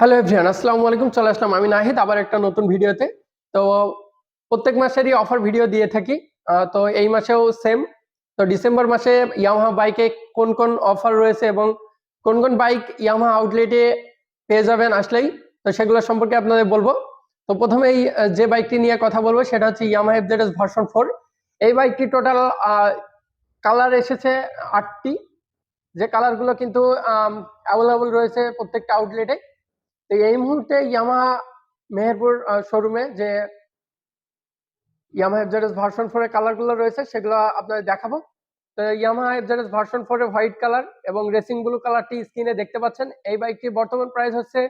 Hello everyone আসসালামু আলাইকুম চলে আসলাম আমি নাহিদ আবার একটা নতুন ভিডিওতে। তো প্রত্যেক মাসেরই অফার ভিডিও দিয়ে থাকি। তো এই মাসেও সেম তো ডিসেম্বর মাসে ইয়ামাহা বাইকে কোন কোন অফার রয়েছে এবং কোন কোন বাইক ইয়ামাহা আউটলেটে পেয়ে যাবেন আসলেই তো সেগুলো সম্পর্কে আপনাদের বলব। তো প্রথমেই আহ, যে বাইকটি নিয়ে কথা বলব সেটা হচ্ছে ইয়ামাহা এফজেডএস ভার্সন ফোর এই বাইকটি টোটাল কালার এসেছে আটটি। যে কালারগুলো কিন্তু অ্যাভেলেবল রয়েছে প্রত্যেকটা আউটলেটে তো এই মুহূর্তে ইয়ামাহা মেহেরপুর শোরুমে যে ইয়ামাহা এফজেডএস ভার্সন ফোর এর কালারগুলো রয়েছে, সেগুলো আপনাদের দেখাবো। তো ইয়ামাহা এফজেডএস ভার্সন ফোর এর হোয়াইট কালার এবং রেসিং ব্লু কালারটি স্ক্রিনে দেখতে পাচ্ছেন। এই বাইকটির বর্তমান প্রাইস হচ্ছে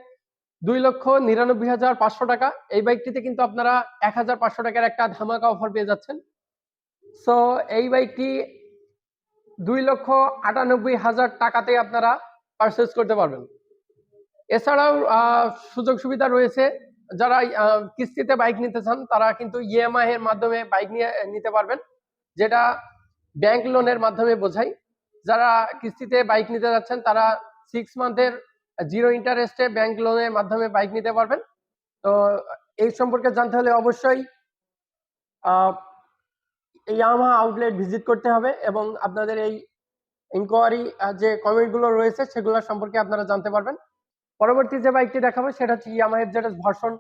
দুই লক্ষ নিরানব্বই হাজার পাঁচশো টাকা। এই বাইকটিতে কিন্তু আপনারা এক হাজার পাঁচশো টাকার একটা ধামাকা অফার পেয়ে যাচ্ছেন। সো এই বাইকটি দুই লক্ষ আটানব্বই হাজার টাকাতে আপনারা পারচেস করতে পারবেন। এছাড়াও সুযোগ সুবিধা রয়েছে। যারা কিস্তিতে বাইক নিতে চান, তারা কিন্তু ইএমআই এর মাধ্যমে বাইক নিয়ে, নিতে পারবেন, যেটা ব্যাংক লোনের মাধ্যমে বোঝাই যারা কিস্তিতে বাইক নিতে যাচ্ছেন, তারা সিক্স মান্থের জিরো ইন্টারেস্টে ব্যাংক লোনের মাধ্যমে বাইক নিতে পারবেন। তো, এই সম্পর্কে জানতে হলে অবশ্যই ইয়ামা আউটলেট ভিজিট করতে হবে এবং আপনাদের এই ইনকোয়ারি যে কমেন্টগুলো রয়েছে, সেগুলো সম্পর্কে আপনারা জানতে পারবেন। পরবর্তী যে বাইকটি দেখাবো, সেটা হচ্ছে Yamaha FZS version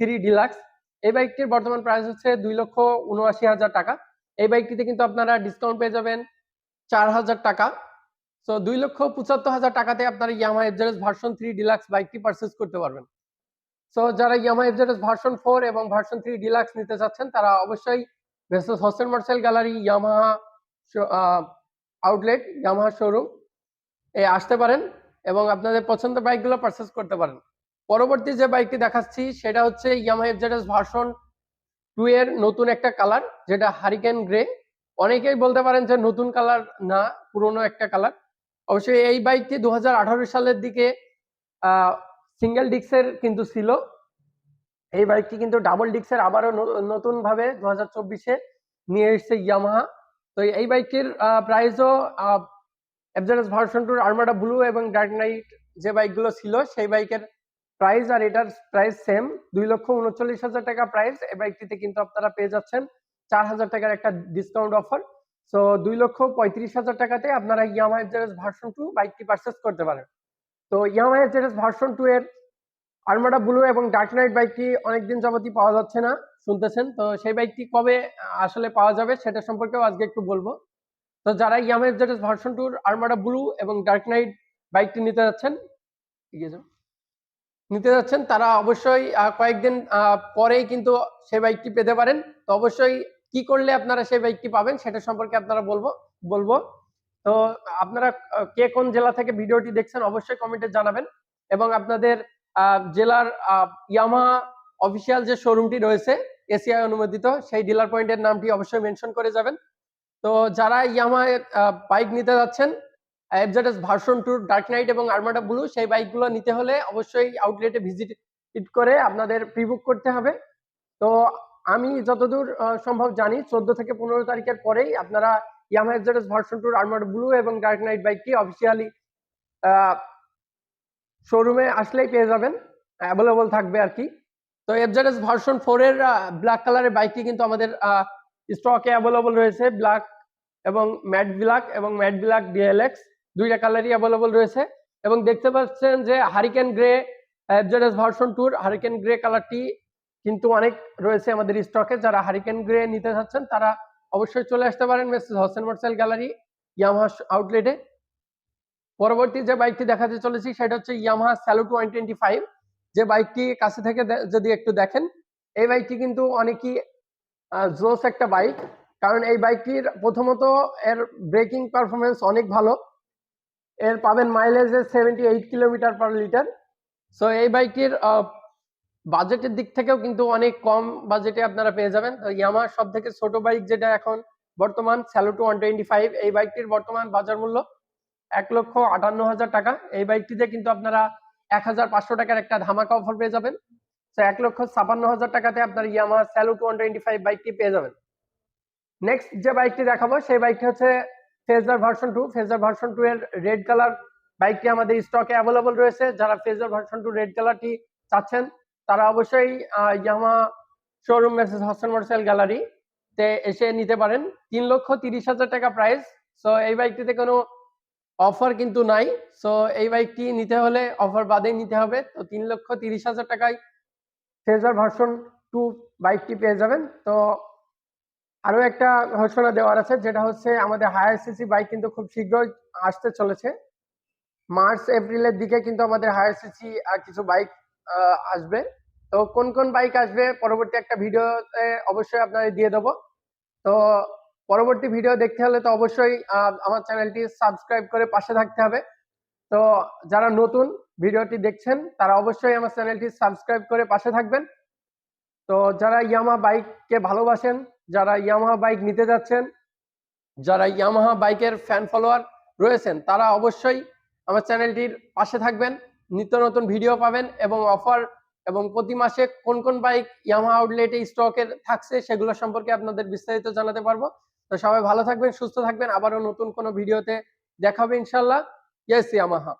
three deluxe এই বাইকটির বর্তমান প্রাইস হচ্ছে দুই লক্ষ উনআশি হাজার টাকা। এই বাইকটিতে কিন্তু আপনারা ডিসকাউন্ট পেয়ে যাবেন চার হাজার টাকা। সো দুই লক্ষ পঁচাত্তর হাজার টাকাতে আপনারা Yamaha FZS version three deluxe বাইকটি পারচেস করতে পারবেন। সো যারা ইয়ামা এফজেডএস ভার্সন ফোর এবং ভার্সন থ্রি ডিলাক্স নিতে চাচ্ছেন, তারা অবশ্যই vases Hossain Marcel gallery Yamaha outlet Yamaha showroom এ আসতে পারেন। এবং আপনাদের পছন্দের বাইকগুলো পারচেস করতে পারেন। পরবর্তী যে বাইকটি দেখাচ্ছি, সেটা হচ্ছে ইয়ামাহা এফজেডএস ভার্সন টু এর নতুন একটা কালার যেটা হারিকেন গ্রে অনেকেই বলতে পারেন যে নতুন কালার না, পুরনো একটা কালার অবশ্যই এই বাইকটি দু হাজার আঠারো সালের দিকে সিঙ্গেল ডিক্সের কিন্তু ছিল। এই বাইকটি কিন্তু ডাবল ডিক্সের আবারও নতুন ভাবে দু হাজার চব্বিশে নিয়ে এসেছে ইয়ামাহা তো এই বাইকটির প্রাইসও এফজেডএস ভার্সন টুর আর্মাডা ব্লু এবং ডার্ক নাইট যে বাইকগুলো ছিল, সেই বাইকের প্রাইস আর এটার প্রাইস সেম দুই লক্ষ উনচল্লিশ হাজার টাকা প্রাইস এই বাইকটিতে কিন্তু আপনারা পেয়ে যাচ্ছেন চার হাজার টাকার একটা ডিসকাউন্ট অফার সো দুই লক্ষ পঁয়ত্রিশ হাজার টাকাতে আপনারা ইয়ামা এফজেডএস ভার্সন টু বাইকটি পারচেস করতে পারেন। তো ইয়ামা এফজেডএস ভার্সন টু এর আর্মাডা ব্লু এবং ডার্ক নাইট বাইকটি অনেকদিন যাবতই পাওয়া যাচ্ছে না, শুনতেছেন। তো, সেই বাইকটি কবে আসলে পাওয়া যাবে সেটা সম্পর্কেও আজকে একটু বলব। তো যারা ইয়ামা এফজেডএস ভার্সন টুর আর্মাডা ব্লু এবং ডার্ক নাইট বাইকটি নিতে যাচ্ছেন। নিতে যাচ্ছেন, তারা অবশ্যই কয়েকদিন পরেই কিন্তু সেই বাইকটি পেতে পারেন। তো অবশ্যই কি করলে আপনারা সেই বাইকটি পাবেন সেটা সম্পর্কে আপনারা বলব বলব। তো আপনারা কে কোন জেলা থেকে ভিডিওটি দেখছেন অবশ্যই কমেন্টে জানাবেন। এবং আপনাদের জেলার ইয়ামা অফিসিয়াল যে শোরুমটি রয়েছে এসিআই অনুমোদিত, সেই ডিলার পয়েন্টের নামটি অবশ্যই মেনশন করে যাবেন। তো যারা ইয়ামা বাইক নিতে যাচ্ছেন FZS version two dark knight এবং আর্মাডা ব্লু সেই বাইকগুলো নিতে হলে অবশ্যই আউটলেটে ভিজিট করে আপনাদের প্রিবুক করতে হবে। তো আমি যতদূর সম্ভব জানি, চোদ্দ থেকে পনেরো তারিখের পরেই আপনারা Yamaha FZS version two Armada blue এবং ডার্ক নাইট বাইকটি অফিসিয়ালি শোরুমে আসলেই পেয়ে যাবেন। অ্যাভেলেবল থাকবে আর কি। তো এফজেডএস ভার্সন ফোর এর ব্ল্যাক কালারের বাইকটি কিন্তু আমাদের স্টকে অ্যাভেলেবল রয়েছে। ব্ল্যাক এবং ম্যাট ব্ল্যাক এবং ম্যাট ব্ল্যাক ডিএলএক্স দুইটা কালারই অ্যাভেলেবল রয়েছে। এবং দেখতে পাচ্ছেন যে হারিকেন গ্রে এফজেডএস ভার্সন টুর হারিকেন গ্রে কালারটি কিন্তু অনেক রয়েছে আমাদের স্টকে। যারা হারিকেন গ্রে নিতে চাচ্ছেন, তারা অবশ্যই চলে আসতে পারেন messrs Hossain Marcel gallery Yamaha আউটলেটে। পরবর্তী যে বাইকটি দেখাতে চলেছি, সেটা হচ্ছে Yamaha Saluto one twenty five. যে বাইকটি কাছে থেকে যদি একটু দেখেন, এই বাইকটি কিন্তু অনেকই জোস একটা বাইক। কারণ এই বাইকটির প্রথমত এর ব্রেকিং পারফরমেন্স অনেক ভালো। এর পাবেন মাইলেজে seventy eight kilometre per litre so এই বাইকটির বাজেটের দিক থেকেও কিন্তু অনেক কম বাজেটে আপনারা পেয়ে যাবেন। তো ইয়ামার সব থেকে ছোট বাইক যেটা এখন বর্তমান স্যালুটো ওয়ান টোয়েন্টি ফাইভ এই বাইকটির বর্তমান বাজার মূল্য এক লক্ষ আটান্ন হাজার টাকা। এই বাইকটিতে কিন্তু আপনারা এক হাজার পাঁচশো টাকার একটা ধামাকা অফার পেয়ে যাবেন। তো এক লক্ষ ছাপান্ন হাজার টাকাতে আপনার Yamaha Saluto one twenty five বাইকটি পেয়ে যাবেন। নেক্সট যে বাইকটি দেখাবো, সেই বাইকটি হচ্ছে Fazer version two Fazer version two এর রেড কালার বাইকটি আমাদের স্টকে অ্যাভেলেবল রয়েছে। যারা ফেজার ভার্সন টু রেড কালারটি চাচ্ছেন, তারা অবশ্যই Yamaha showroom message Hasan motorcycle gallery তে এসে নিতে পারেন। তিন লক্ষ তিরিশ হাজার টাকা প্রাইস সো এই বাইকটিতে কোনো অফার কিন্তু নাই। সো এই বাইকটি নিতে হলে অফার বাদেই নিতে হবে। তো, তিন লক্ষ তিরিশ হাজার টাকায় ফেজার ভার্সন টু বাইকটি পেয়ে যাবেন। তো আরও একটা ঘোষণা দেওয়ার আছে, যেটা হচ্ছে আমাদের হায়ার সিসি বাইক কিন্তু খুব শীঘ্রই আসতে চলেছে। মার্চ, এপ্রিলের দিকে কিন্তু আমাদের হায়ার সিসি কিছু বাইক আসবে। তো কোন কোন বাইক আসবে পরবর্তী একটা ভিডিওতে অবশ্যই আপনাদের দিয়ে দেবো। তো পরবর্তী ভিডিও দেখতে হলে তো অবশ্যই আমার চ্যানেলটি সাবস্ক্রাইব করে পাশে থাকতে হবে। তো যারা নতুন ভিডিওটি দেখছেন, তারা অবশ্যই আমার চ্যানেলটি সাবস্ক্রাইব করে পাশে থাকবেন। তো যারা ইয়ামা বাইককে ভালোবাসেন, যারা ইয়ামাহা বাইক নিতে যাচ্ছেন, যারা ইয়ামাহা বাইকের ফ্যান ফলোয়ার রয়েছেন, তারা অবশ্যই আমার চ্যানেলটির পাশে থাকবেন, নিত্য নতুন ভিডিও পাবেন এবং অফার এবং প্রতি মাসে কোন কোন বাইক ইয়ামাহা আউটলেটে স্টকের থাকছে সেগুলো সম্পর্কে আপনাদের বিস্তারিত জানাতে পারব। তো সবাই ভালো থাকবেন, সুস্থ থাকবেন, আবারও নতুন কোনো ভিডিওতে দেখাবে ইনশাল্লাহ ইয়েস ইয়ামাহা